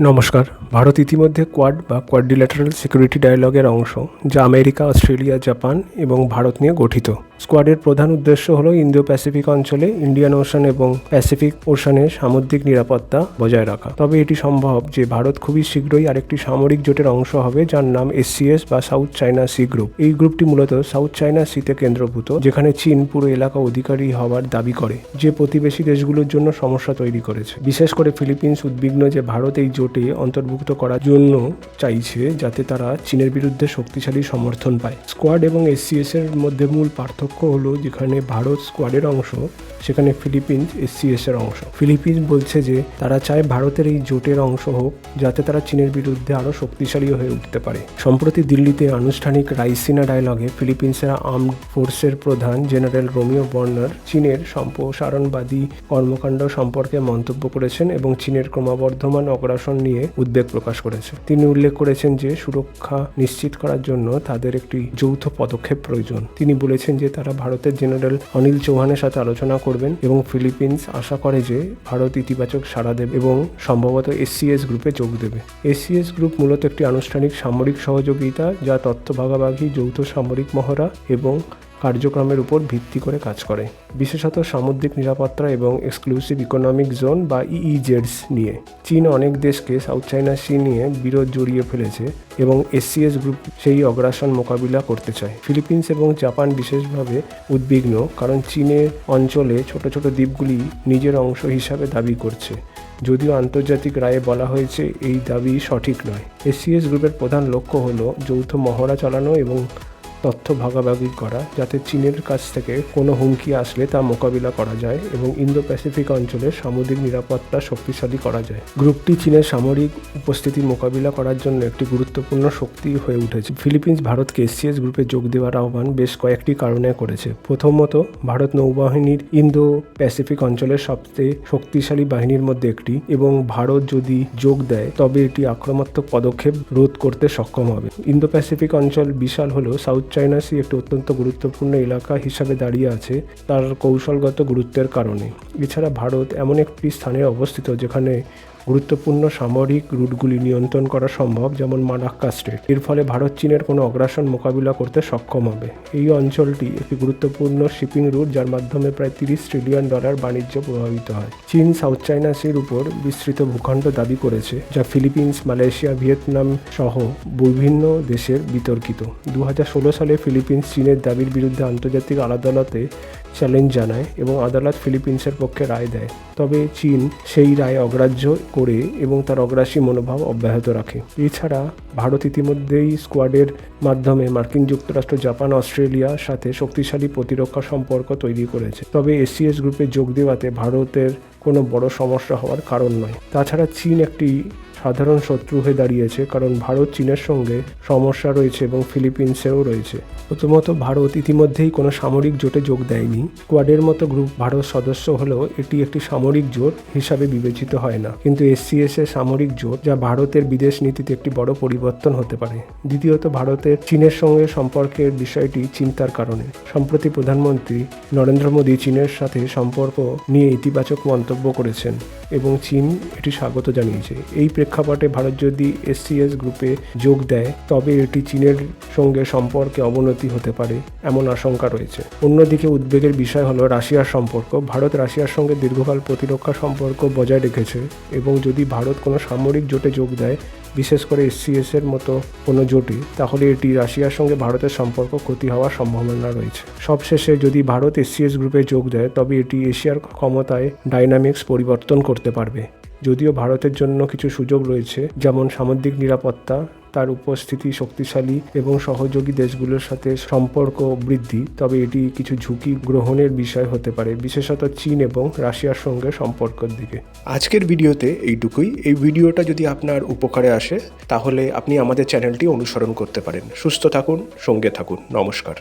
নমস্কার। ভারত ইতিমধ্যে কোয়াড বা কোয়াড্রিল্যাটারাল সিকিউরিটি ডায়ালগের অংশ, যা আমেরিকা, অস্ট্রেলিয়া, জাপান এবং ভারত নিয়ে গঠিত। স্কোয়াডের প্রধান উদ্দেশ্য হল ইন্দো প্যাসিফিক অঞ্চলে ইন্ডিয়ান ওশান এবং প্যাসিফিক ওশানের সামুদ্রিক নিরাপত্তা বজায় রাখা। তবে এটি সম্ভব যে ভারত খুবই শীঘ্রই আরেকটি সামরিক জোটের অংশ হবে যার নাম এসসিএস বা সাউথ চায়না সি গ্রুপ। এই গ্রুপটি মূলত সাউথ চায়না সিতে কেন্দ্রভূত, যেখানে চীন পুরো এলাকা অধিকারী হওয়ার দাবি করে, যে প্রতিবেশী দেশগুলোর জন্য সমস্যা তৈরি করেছে। বিশেষ করে ফিলিপিন্স উদ্বিগ্ন যে ভারত এই জোটে অন্তর্ভুক্ত করার জন্য চাইছে, যাতে তারা চীনের বিরুদ্ধে শক্তিশালী সমর্থন পায়। স্কোয়াড এবং এসসিএস এর মধ্যে মূল পার্থক্য হলো যেখানে ভারত স্কোয়াডের অংশ, সেখানে ফিলিপিন্স এসসিএস এর অংশ। ফিলিপিন্স বলছে যে, তারা চায় ভারতের এই জোটের অংশ হোক, যাতে তারা চীনের বিরুদ্ধে আরও শক্তিশালী হয়ে উঠতে পারে। সম্প্রতি দিল্লিতে আনুষ্ঠানিক রাইসিনা ডায়লগে ফিলিপিন্সের আর্মড ফোর্সের প্রধান জেনারেল রোমিও বর্নার চীনের সম্প্রসারণবাদী কর্মকাণ্ড সম্পর্কে মন্তব্য করেছেন এবং চীনের ক্রমবর্ধমান অগ্রাসন নিয়ে উদ্বেগ প্রকাশ করেছে। তিনি উল্লেখ করেছেন যে, সুরক্ষা নিশ্চিত করার জন্য তাদের একটি যৌথ পদক্ষেপ প্রয়োজন। তিনি বলেছেন যে তারা ভারতের জেনারেল অনিল চৌহানের সাথে আলোচনা করবেন এবং ফিলিপিন্স আশা করে যে ভারত ইতিবাচক সাড়া দেবে এবং সম্ভবত এসসিএস গ্রুপে যোগ দেবে। এসসিএস গ্রুপ মূলত একটি আনুষ্ঠানিক সামরিক সহযোগিতা যা তথ্য ভাগাভাগি, যৌথ সামরিক মহড়া এবং কার্যক্রমের উপর ভিত্তি করে কাজ করে, বিশেষত সামুদ্রিক নিরাপত্তা এবং এক্সক্লুসিভ ইকোনমিক জোন বা ইইজেডস নিয়ে। চীন অনেক দেশকে সাউথ চায়না সি নিয়ে বিরোধ জড়িয়ে ফেলেছে এবং এসসিএস গ্রুপ সেই অগ্রাসন মোকাবিলা করতে চায়। ফিলিপিন্স এবং জাপান বিশেষভাবে উদ্বিগ্ন কারণ চীনের অঞ্চলে ছোট ছোট দ্বীপগুলি নিজের অংশ হিসাবে দাবি করছে। যদিও আন্তর্জাতিক রায়ে বলা হয়েছে এই দাবি সঠিক নয়। এসসিএস গ্রুপের প্রধান লক্ষ্য হল যৌথ মহড়া চালানো এবং তথ্য ভাগাভাগি করা, যাতে চীনের কাছ থেকে কোনো হুমকি আসলে তা মোকাবিলা করা যায় এবং ইন্দো প্যাসিফিক অঞ্চলে সামুদ্রিক নিরাপত্তা শক্তিশালী করা যায়। গ্রুপটি চীনের সামরিক উপস্থিতি মোকাবিলা করার জন্য একটি গুরুত্বপূর্ণ শক্তি হয়ে উঠেছে। ফিলিপিন্স ভারতকে এসসিএস গ্রুপে যোগ দেওয়ার আহ্বান বেশ কয়েকটি কারণে করেছে। প্রথমত, ভারত নৌবাহিনীর ইন্দো প্যাসিফিক অঞ্চলের সবচেয়ে শক্তিশালী বাহিনীর মধ্যে একটি এবং ভারত যদি যোগ দেয়, তবে এটি আক্রমণাত্মক পদক্ষেপ রোধ করতে সক্ষম হবে। ইন্দো প্যাসিফিক অঞ্চল বিশাল হলেও সাউথ চায়না সি একটি অত্যন্ত গুরুত্বপূর্ণ এলাকা হিসাবে দাঁড়িয়ে আছে, তার কৌশলগত গুরুত্বের কারণে। এছাড়া ভারত এমন একটি স্থানে অবস্থিত যেখানে গুরুত্বপূর্ণ সামরিক রুটগুলি নিয়ন্ত্রণ করা সম্ভব, যেমন মালাক্কা স্ট্রেট এর ফলে ভারত চীনের কোনো অগ্রাসন মোকাবিলা করতে সক্ষম হবে। এই অঞ্চলটি একটি গুরুত্বপূর্ণ শিপিং রুট, যার মাধ্যমে প্রায় তিরিশ ট্রিলিয়ন ডলার বাণিজ্য প্রভাবিত হয়। চীন সাউথ চায়না সির উপর বিস্তৃত ভূখণ্ড দাবি করেছে, যা ফিলিপিন্স, মালয়েশিয়া, ভিয়েতনাম সহ বিভিন্ন দেশের বিতর্কিত। দু হাজার ষোলো সালে ফিলিপিন্স চীনের দাবির বিরুদ্ধে আন্তর্জাতিক আদালতে চ্যালেঞ্জ জানায় এবং আদালত ফিলিপিন্সের পক্ষে রায় দেয়। তবে চীন সেই রায় অগ্রাহ্য করে এবং তার অগ্রাসী মনোভাব অব্যাহত রাখে। এছাড়া ভারত ইতিমধ্যেই স্কোয়াডের মাধ্যমে মার্কিন যুক্তরাষ্ট্র, জাপান অস্ট্রেলিয়ার সাথে শক্তিশালী প্রতিরক্ষা সম্পর্ক তৈরি করেছে। তবে এসিএস গ্রুপে যোগ দেওয়াতে ভারতের কোনো বড় সমস্যা হওয়ার কারণ নয়। তাছাড়া চীন একটি সাধারণ শত্রু হয়ে দাঁড়িয়েছে, কারণ ভারত চীনের সঙ্গে সমস্যা রয়েছে এবং ফিলিপিন্সেও রয়েছে। প্রথমত, ভারত ইতিমধ্যেই কোনো সামরিক জোটে যোগ দেয়নি। কোয়াডের মতো গ্রুপ ভারত সদস্য হলেও এটি একটি সামরিক জোট হিসাবে বিবেচিত হয় না। কিন্তু এসসিএস এর সামরিক জোট যা ভারতের বিদেশ নীতিতে একটি বড় পরিবর্তন হতে পারে। দ্বিতীয়ত, ভারতের চীনের সঙ্গে সম্পর্কের বিষয়টি চিন্তার কারণে। সম্প্রতি প্রধানমন্ত্রী নরেন্দ্র মোদী চীনের সাথে সম্পর্ক নিয়ে ইতিবাচক মন্তব্য করেছেন। এবং চীন এটি স্বাগত জানিয়েছে। এই প্রেক্ষাপটে ভারত যদি এসসিএস গ্রুপে যোগ দেয়, তবে এটি চীনের সঙ্গে সম্পর্কে অবনতি হতে পারে এমন আশঙ্কা রয়েছে। অন্যদিকে উদ্বেগের বিষয় হলো রাশিয়ার সম্পর্ক। ভারত রাশিয়ার সঙ্গে দীর্ঘকাল প্রতিরক্ষা সম্পর্ক বজায় রেখেছে এবং যদি ভারত কোনো সামরিক জোটে যোগ দেয় বিশেষ করে এসসিএসের মতো কোনো জোটই, তাহলে এটি রাশিয়ার সঙ্গে ভারতের সম্পর্ক ক্ষতি হওয়ার সম্ভাবনা রয়েছে। সবশেষে যদি ভারত এসসিএস গ্রুপে যোগ দেয়, তবে এটি এশিয়ার ক্ষমতায় ডাইনামিক্স পরিবর্তন করতে পারবে। যদিও ভারতের জন্য কিছু সুযোগ রয়েছে, যেমন সামুদ্রিক নিরাপত্তা তার উপস্থিতি শক্তিশালী এবং সহযোগী দেশগুলোর সাথে সম্পর্ক বৃদ্ধি, তবে এটি কিছু ঝুঁকি গ্রহণের বিষয় হতে পারে, বিশেষত চীন এবং রাশিয়ার সঙ্গে সম্পর্কের দিকে। আজকের ভিডিওতে এইটুকুই। এই ভিডিওটা যদি আপনার উপকারে আসে, তাহলে আপনি আমাদের চ্যানেলটি অনুসরণ করতে পারেন। সুস্থ থাকুন, সঙ্গে থাকুন। নমস্কার।